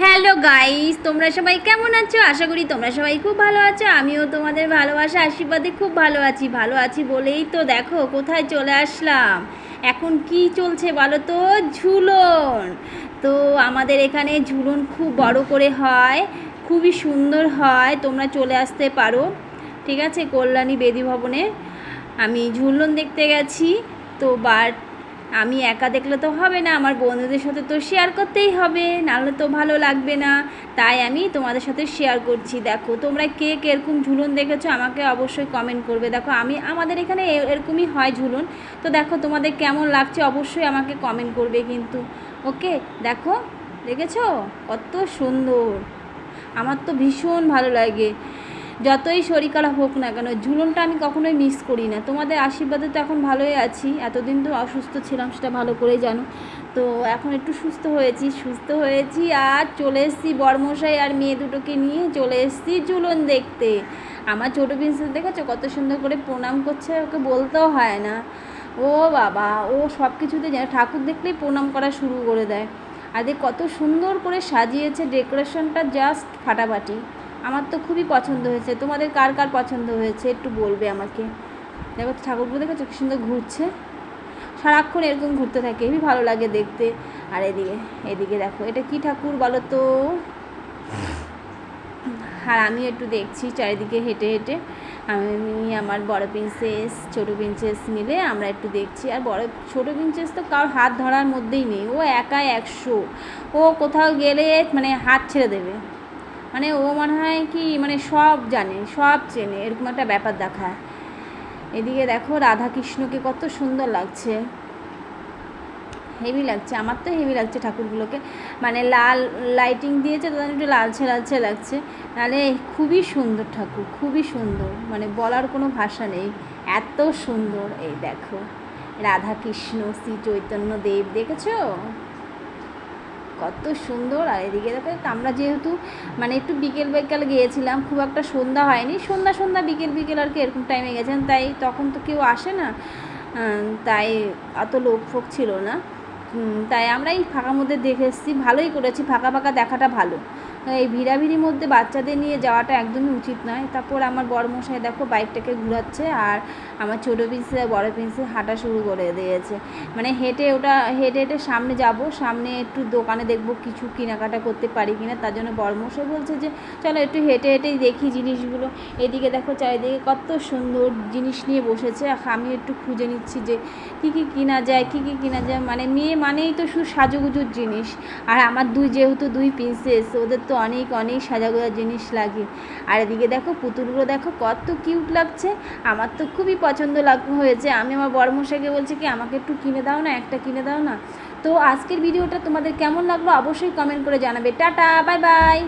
Hello guys তোমরা সবাই কেমন আছো? আশা করি তোমরা সবাই খুব ভালো আছো। আমিও তোমাদের ভালোবাসা, আশীর্বাদে খুব ভালো আছি ভালো আছি বলেই তো দেখো কোথায় চলে আসলাম। এখন কি চলছে বলো তো? ঝুলন। তো আমাদের এখানে ঝুলন খুব বড় করে হয়, খুবই সুন্দর হয়। তোমরা চলে আসতে পারো। ঠিক আছে? কল্যাণী বেদি ভবনে। আমি ঝুলন দেখতে গেছি। তো বাট আমি একা দেখলে তো হবে না, আমার বন্ধুদের সাথে তো শেয়ার করতেই হবে, নাহলে তো ভালো লাগবে না। তাই আমি তোমাদের সাথে শেয়ার করছি। দেখো, তোমরা কে এরকম ঝুলন দেখেছ আমাকে অবশ্যই কমেন্ট করবে। দেখো, আমি, আমাদের এখানে এরকমই হয় ঝুলন। তো দেখো, তোমাদের কেমন লাগছে অবশ্যই আমাকে কমেন্ট করবে কিন্তু। ওকে দেখো, দেখেছ? কত সুন্দর। আমার তো ভীষণ ভালো লাগে। যতই শরীর খারাপ হোক না কেন, ঝুলনটা আমি কখনোই মিস করি না। তোমাদের আশীর্বাদে তো এখন ভালোই আছি। এতদিন তো অসুস্থ ছিলাম, সেটা ভালো করেই জানো। তো এখন একটু সুস্থ হয়েছি সুস্থ হয়েছি আর চলে এসেছি বরমশাই আর মেয়ে দুটোকে নিয়ে চলে এসেছি ঝুলন দেখতে। আমার ছোটো প্রিন্সেস দেখেছ? কত সুন্দর করে প্রণাম করছে, ওকে বলতেও হয় না। ও বাবা, ও সব কিছুতে যেন ঠাকুর দেখলেই প্রণাম করা শুরু করে দেয়। আর কত সুন্দর করে সাজিয়েছে ডেকোরেশনটা জাস্ট ফাটাফাটি। আমার তো খুবই পছন্দ হয়েছে। তোমাদের কার কার পছন্দ হয়েছে? একটু বলবে আমাকে। দেখো ঠাকুরগুলো দেখেছ? কি সুন্দর ঘুরছে। সারাক্ষণ এরকম ঘুরতে থাকে। হেবি ভালো লাগে দেখতে। আর এদিকে এদিকে দেখো, এটা কি ঠাকুর বলো তো? আর আমি একটু দেখছি চারিদিকে হেঁটে হেঁটে। আমি আমার বড় প্রিন্সেস ছোটো প্রিন্সেস মিলে আমরা একটু দেখছি। আর বড়, ছোটো প্রিন্সেস তো কারোর হাত ধরার মধ্যেই নেই। ও একা একশো। ও কোথাও গেলে মানে হাত ছেড়ে দেবে। মানে ও মনে হয় কি মানে সব জানে, সব চেনে, এরকম একটা ব্যাপার দেখায়। এদিকে দেখো রাধা কৃষ্ণকে কত সুন্দর লাগছে। হেভি লাগছে, আমার তো হেভি লাগছে ঠাকুরগুলোকে। মানে লাল লাইটিং দিয়েছে তো একটু লালচে লালচে লাগছে। নাহলে খুবই সুন্দর ঠাকুর, খুবই সুন্দর। মানে বলার কোনো ভাষা নেই। এত সুন্দর, এই দেখো। রাধা কৃষ্ণ শ্রী চৈতন্য দেব দেখেছ? কত সুন্দর। আর এদিকে দেখো আমরা যেহেতু মানে একটু বিকেল বিকেল গিয়েছিলাম, খুব একটা সন্ধ্যা হয়নি। সন্ধ্যা সন্ধ্যা বিকেল বিকেল আর কি এরকম টাইমে গেছেন, তাই তখন তো কেউ আসে না। তাই অত লোক ফোক ছিল না। তাই আমরা এই ফাঁকার মধ্যে দেখে এসেছি। ভালোই করেছি, ফাঁকা ফাঁকা দেখাটা ভালো। এই ভিড়াভিড়ির মধ্যে বাচ্চাদের নিয়ে যাওয়াটা একদমই উচিত নয়। তারপর আমার বড় মশাই দেখো বাইকটাকে ঘুরাচ্ছে আর আমার ছোটো পিসে বড় পিসে হাঁটা শুরু করে দিয়েছে। মানে হেঁটে ওটা, হেঁটে হেঁটে সামনে যাব, সামনে একটু দোকানে দেখব কিছু কেনাকাটা করতে পারি কিনা। তার জন্য বড় মশাই বলছে যে, চলো একটু হেঁটে হেঁটেই দেখি জিনিসগুলো। এদিকে দেখো চারিদিকে কত সুন্দর জিনিস নিয়ে বসেছে। আমি একটু খুঁজে নিচ্ছি যে কী কী কিনা যায়, কী কী কিনা যায়। মানে মেয়ে মানেই তো শুধু সাজুগুজুর জিনিস। আর আমার দুই, যেহেতু দুই প্রিন্সেস ওদের তো অনেক অনেক সাজাগোজার জিনিস লাগে। আর এদিকে দেখো পুতুলগুলো দেখো কত কিউট লাগছে। আমার তো খুবই পছন্দ লাগ, হয়েছে। আমি আমার বড়মশাকে বলছি কি, আমাকে একটু কিনে দাও না, একটা কিনে দাও না। তো আজকের ভিডিওটা তোমাদের কেমন লাগল অবশ্যই কমেন্ট করে জানাবে। Tata bye bye